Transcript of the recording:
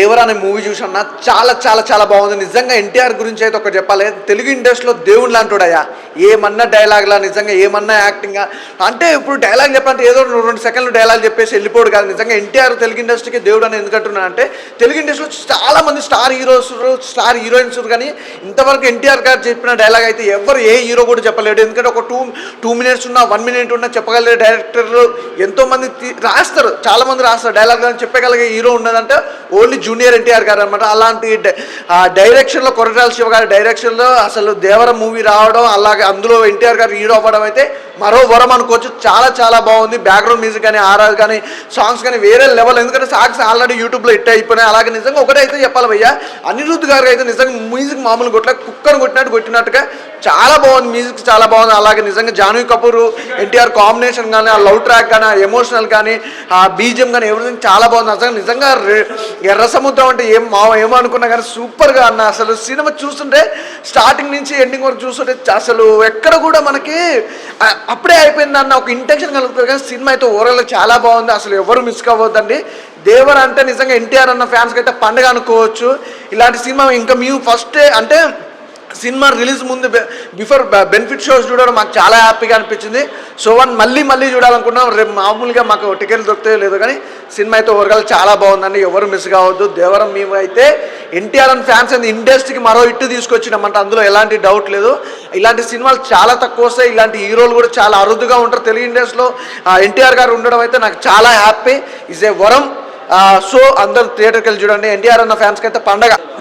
దేవర అనే మూవీ చూసన్నా చాలా చాలా చాలా బాగుంది. నిజంగా ఎన్టీఆర్ గురించి అయితే ఒకటి చెప్పాలి. తెలుగు ఇండస్ట్రీలో దేవుడు లాంటివాడయ్యా ఏమన్నా డైలాగ్లా నిజంగా ఏమన్నా యాక్టింగ్ అంటే ఇప్పుడు డైలాగ్ చెప్పాలంటే ఏదో రెండు రెండు సెకండ్లు డైలాగ్ చెప్పేసి వెళ్ళిపోడు కాదు. నిజంగా ఎన్టీఆర్ తెలుగు ఇండస్ట్రీకి దేవుడు అని ఎందుకంటున్నా అంటే తెలుగు ఇండస్ట్రీలో చాలా మంది స్టార్ హీరోస్ స్టార్ హీరోయిన్స్ కానీ ఇంతవరకు ఎన్టీఆర్ గారు చెప్పిన డైలాగ్ అయితే ఎవరు ఏ హీరో కూడా చెప్పలేడు. ఎందుకంటే ఒక టూ టూ మినిట్స్ ఉన్నా వన్ మినిట్ ఉన్నా చెప్పగలిగే డైరెక్టర్లు ఎంతో మంది రాస్తారు. చాలా మంది రాస్తారు. డైలాగ్ అని చెప్పగలిగే హీరో ఉన్నదంటే ఓన్లీ జూనియర్ ఎన్టీఆర్ గారు అనమాట అలాంటి ఆ డైరెక్షన్లో కొరటాల శివ గారి డైరెక్షన్లో అసలు దేవర మూవీ రావడం అలాగే అందులో ఎన్టీఆర్ గారు హీరో అవ్వడం అయితే మరో వరం అనుకోవచ్చు. చాలా చాలా బాగుంది. బ్యాక్గ్రౌండ్ మ్యూజిక్ కానీ ఆర్ఆర్ కానీ సాంగ్స్ కానీ వేరే లెవెల్. ఎందుకంటే సాంగ్స్ ఆల్రెడీ యూట్యూబ్లో హిట్ అయిపోయినాయి. అలాగే నిజంగా ఒకటే అయితే చెప్పాలి భయ్యా అనిరుద్ధ్ గారు అయితే నిజంగా మ్యూజిక్ మామూలు కొట్ల కుక్కను కొట్టినట్టు కొట్టినట్టుగా చాలా బాగుంది మ్యూజిక్ చాలా బాగుంది. అలాగే నిజంగా జాన్వీ కపూర్ ఎన్టీఆర్ కాంబినేషన్ కానీ ఆ లవ్ ట్రాక్ కానీ ఆ ఎమోషనల్ కానీ ఆ బీజియం కానీ ఎవ్రీథింగ్ చాలా బాగుంది. అసలు నిజంగా ఎర్ర సముద్రం అంటే ఏం మా ఏమో అనుకున్నా కానీ సూపర్గా అన్న. అసలు సినిమా చూస్తుంటే స్టార్టింగ్ నుంచి ఎండింగ్ వరకు చూస్తుంటే అసలు ఎక్కడ కూడా మనకి అప్పుడే అయిపోయింది అన్న ఒక ఇంటెన్షన్ కలుగుతుంది. కానీ సినిమా అయితే ఓవరాల్ చాలా బాగుంది. అసలు ఎవరు మిస్ కావద్దండి. దేవర్ అంటే నిజంగా ఎన్టీఆర్ అన్న ఫ్యాన్స్కి అయితే పండుగ అనుకోవచ్చు. ఇలాంటి సినిమా ఇంకా మేము ఫస్ట్ అంటే సినిమా రిలీజ్ ముందు బిఫోర్ బెనిఫిట్ షోస్ చూడడం మాకు చాలా హ్యాపీగా అనిపించింది. సో వన్ మళ్ళీ మళ్ళీ చూడాలనుకున్నాం. రేపు మామూలుగా మాకు టికెట్లు దొరుకుతాయో లేదో కానీ సినిమా అయితే ఓవరాల్ చాలా బాగుందండి. ఎవరు మిస్ కావద్దు. దేవరం మేము అయితే ఎన్టీఆర్ అండ్ ఫ్యాన్స్ అండ్ ఇండస్ట్రీకి మరో ఇట్టు తీసుకొచ్చినామంటే అందులో ఎలాంటి డౌట్ లేదు. ఇలాంటి సినిమాలు చాలా తక్కువ వస్తాయి. ఇలాంటి హీరోలు కూడా చాలా అరుదుగా ఉంటారు. తెలుగు ఇండస్ట్రీలో ఎన్టీఆర్ గారు ఉండడం అయితే నాకు చాలా హ్యాపీ. ఇస్ ఏ వరం. సో అందరు థియేటర్కి వెళ్ళి చూడండి. ఎన్టీఆర్ అన్న ఫ్యాన్స్కి అయితే పండగ.